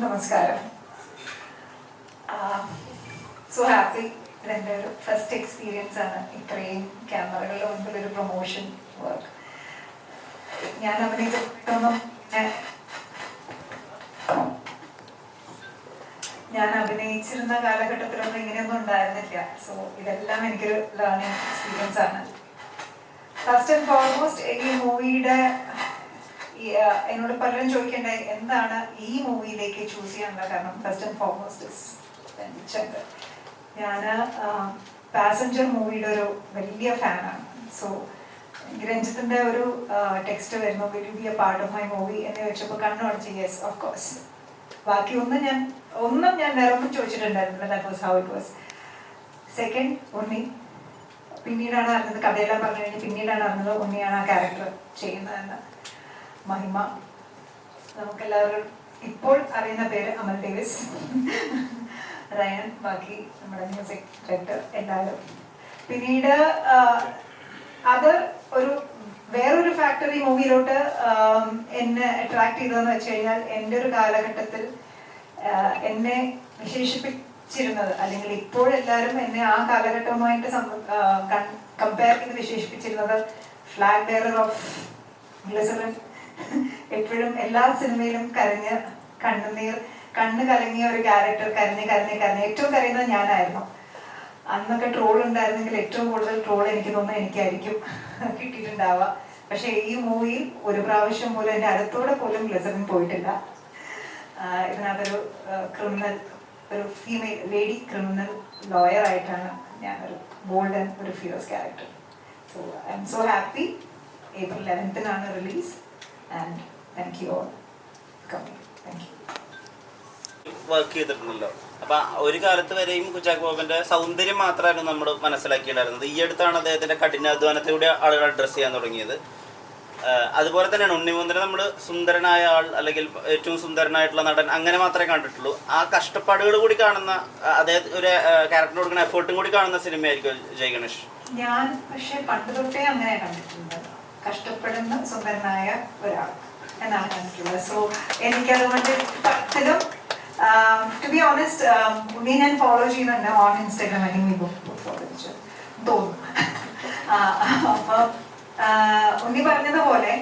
നമസ്കാരം. So happy ഇതെന്റെ ഒരു ഫസ്റ്റ് എക്സ്പീരിയൻസ് ആണ്. ഇത്രയും ക്യാമറകളുടെ മുമ്പിൽ ഒരു പ്രൊമോഷൻ വർക്ക് ഞാൻ അഭിനയിച്ചിട്ടൊന്നും ഞാൻ അഭിനയിച്ചിരുന്ന കാലഘട്ടത്തിലൊന്നും ഇങ്ങനെയൊന്നും ഉണ്ടായിരുന്നില്ല. സോ ഇതെല്ലാം എനിക്കൊരു ലേണിംഗ് എക്സ്പീരിയൻസ് ആണ്. ഫസ്റ്റ് ആൻഡ് ഫോർമോസ്റ്റ് ഈ മൂവിയുടെ എന്നോട് പലരും ചോദിക്കേണ്ടത് എന്താണ് ഈ മൂവിയിലേക്ക് ചൂസ് ചെയ്യാനുള്ള കാരണം? ഫസ്റ്റ് ആൻഡ് ഫോർമോസ്റ്റ് ചന്ദ് ഞാൻ പാസഞ്ചർ മൂവിയുടെ ഒരു വലിയ ഫാനാണ് സോ രഞ്ജിത്തിന്റെ ഒരു ടെക്സ്റ്റ് വരുന്നു will be a part of my movie എന്ന് ചോദിച്ചപ്പോൾ കണ്ണുടച്ച് യെസ് ഓഫ് കോഴ്സ് ബാക്കി ഒന്നും ഞാൻ ഒന്നും ഞാൻ ഒന്നും ചോദിച്ചിട്ടുണ്ടായിരുന്നില്ല. That was second Unni. പിന്നീടാണ് അറിഞ്ഞത് കഥയെല്ലാം പറഞ്ഞു കഴിഞ്ഞ് പിന്നീടാണ് അറിഞ്ഞത് ഉണ്ണിയാണ് ആ ക്യാരക്ടർ ചെയ്യുന്നതെന്ന്. മഹിമ. നമുക്കെല്ലാവരും ഇപ്പോൾ അറിയുന്ന പേര് അമൽ ഡേവിസ്. റയൻ ബാക്കി നമ്മുടെ മ്യൂസിക് ഡയറക്ടർ എല്ലാവരും. പിന്നീട് അത് ഒരു വേറൊരു ഫാക്ടറി മൂവിയിലോട്ട് എന്നെ അട്രാക്ട് ചെയ്തതെന്ന് വെച്ച് കഴിഞ്ഞാൽ എന്റെ ഒരു കാലഘട്ടത്തിൽ എന്നെ വിശേഷിപ്പിച്ചിരുന്നത് അല്ലെങ്കിൽ ഇപ്പോഴെല്ലാവരും എന്നെ ആ കാലഘട്ടവുമായിട്ട് കമ്പയർ ചെയ്ത് വിശേഷിപ്പിച്ചിരുന്നത് ഫ്ലാഗ് ബെയറർ ഓഫ് ഗ്ലിസറിൻ എപ്പോഴും എല്ലാ സിനിമയിലും കരഞ്ഞ് കണ്ണുനീർ കണ്ണ് കലങ്ങിയ ഒരു ക്യാരക്ടർ കരഞ്ഞ് കരഞ്ഞ് കരഞ്ഞ്. ഏറ്റവും കരയുന്നത് ഞാനായിരുന്നു. അന്നൊക്കെ ട്രോൾ ഉണ്ടായിരുന്നെങ്കിൽ ഏറ്റവും കൂടുതൽ ട്രോൾ എനിക്ക് തോന്നുന്നു എനിക്കായിരിക്കും. കിട്ടിയിട്ടുണ്ടാവുക. പക്ഷെ ഈ മൂവിയിൽ ഒരു പ്രാവശ്യം പോലും എന്റെ അടുത്തൂടെ പോലും ഗ്ലിസറിൻ പോയിട്ടില്ല. ഇതിനകത്തൊരു ക്രിമിനൽ ഒരു ഫീമെയിൽ ലേഡി ക്രിമിനൽ ലോയർ ആയിട്ടാണ് ഞാനൊരു ബോൾഡ് ആൻഡ് ഒരു fierce character so I'm so happy April ലെവൻത്തിനാണ് release all coming thank you work ചെയ്തിട്ടുണ്ടല്ലോ. അപ്പൊ ഒരു കാലത്ത് വരെയും കുഞ്ചാക്കോ ബോബന്റെ സൗന്ദര്യം മാത്രമായിരുന്നു നമ്മൾ മനസ്സിലാക്കിയിട്ടുണ്ടായിരുന്നത്. ഈ അടുത്താണ് അദ്ദേഹത്തിന്റെ കഠിനാധ്വാനത്തിലൂടെ ആളുകൾ അഡ്രസ്സ് ചെയ്യാൻ തുടങ്ങിയത്. അതുപോലെ തന്നെയാണ് ഉണ്ണിമുന്തനെ നമ്മൾ സുന്ദരനായ ആൾ അല്ലെങ്കിൽ ഏറ്റവും സുന്ദരനായിട്ടുള്ള നടൻ അങ്ങനെ മാത്രമേ കണ്ടിട്ടുള്ളൂ. ആ കഷ്ടപ്പാടുകൾ കൂടി കാണുന്ന അദ്ദേഹത്തിന് അദ്ദേഹം ഒരു ക്യാരക്ടർ കൊടുക്കുന്ന എഫേർട്ടും കൂടി കാണുന്ന സിനിമയായിരിക്കും ജയ ഗണേഷ്. ഞാൻ പക്ഷെ പണ്ട് തൊട്ടേ അങ്ങനെ കണ്ടിട്ടുണ്ട് കഷ്ടപ്പെടുന്ന സുന്ദരനായ ഒരാൾ എന്നാണ് കണ്ടിട്ടുള്ളത് സോ എനിക്കതുകൊണ്ട് പത്തിലും ടു ബി ഓണസ്റ്റ് ഉണ്ണി ഞാൻ ഫോളോ ചെയ്യുന്നുണ്ട് ഓൺ ഇൻസ്റ്റാഗ്രാം അല്ലെങ്കിൽ ഫോളോ ചെയ്തു തോന്നുന്നു അപ്പോൾ ഉണ്ണി പറഞ്ഞതുപോലെ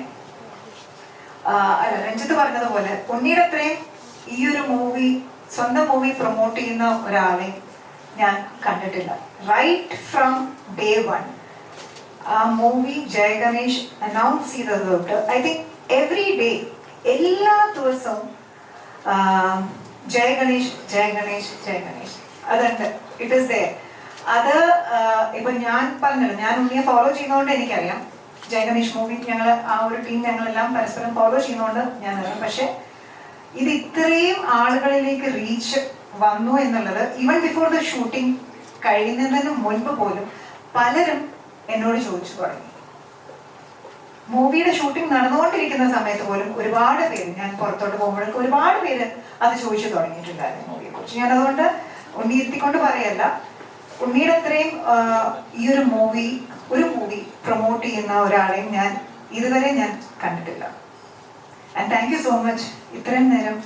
അല്ല രഞ്ജിത്ത് പറഞ്ഞതുപോലെ ഉണ്ണിയുടെ അത്രയും ഈ ഒരു മൂവി സ്വന്തം മൂവി പ്രൊമോട്ട് ചെയ്യുന്ന ഒരാളെ ഞാൻ കണ്ടിട്ടില്ല. Right from day one movie Jaya Ganesh announce ചെയ്തത് തൊട്ട് ഐ തിങ്ക് എവറി ഡേ എല്ലാ ദിവസവും ജയഗണേഷ് ജയ ഗണേഷ് ജയ ഗണേഷ് ജയ ഗണേഷ് അതുണ്ട്. ഇറ്റ് ഇസ് ദയർ അത് ഇപ്പൊ ഞാൻ പറഞ്ഞല്ലോ ഞാൻ ഉണ്ണിയെ ഫോളോ ചെയ്യുന്നതുകൊണ്ട് എനിക്കറിയാം. ജയ ഗണേഷ് മൂവി ഞങ്ങൾ ആ ഒരു ടീം ഞങ്ങളെല്ലാം പരസ്പരം ഫോളോ ചെയ്യുന്നതുകൊണ്ട് ഞാൻ അറിയാം പക്ഷെ ഇത് ഇത്രയും ആളുകളിലേക്ക് റീച്ച് വന്നു എന്നുള്ളത് ഈവൻ ബിഫോർ ദ ഷൂട്ടിംഗ് കഴിയുന്നതിന് മുൻപ് പോലും പലരും എന്നോട് ചോദിച്ചു തുടങ്ങി. മൂവിയുടെ ഷൂട്ടിംഗ് നടന്നുകൊണ്ടിരിക്കുന്ന സമയത്ത് പോലും ഒരുപാട് പേര് ഞാൻ പുറത്തോട്ട് പോകുമ്പോഴൊക്കെ ഒരുപാട് പേര് അത് ചോദിച്ചു തുടങ്ങിയിട്ടുണ്ടായിരുന്നു മൂവിയെ കുറിച്ച് ഞാൻ അതുകൊണ്ട് ഉണ്ണിയിരുത്തിക്കൊണ്ട് പറയല്ല ഉണ്ണിയുടെ അത്രയും ഈ ഒരു മൂവി ഒരു മൂവി പ്രൊമോട്ട് ചെയ്യുന്ന ഒരാളെയും ഞാൻ ഇതുവരെ ഞാൻ കണ്ടിട്ടില്ല. And thank you so much ഇത്രയും നേരം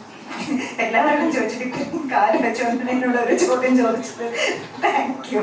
എല്ലാവരോടും ചോദിച്ചിട്ട് ഇത്രയും കാലം വെച്ചുകൊണ്ട് ഒരു ചോദ്യം ചോദിച്ചത്. Thank you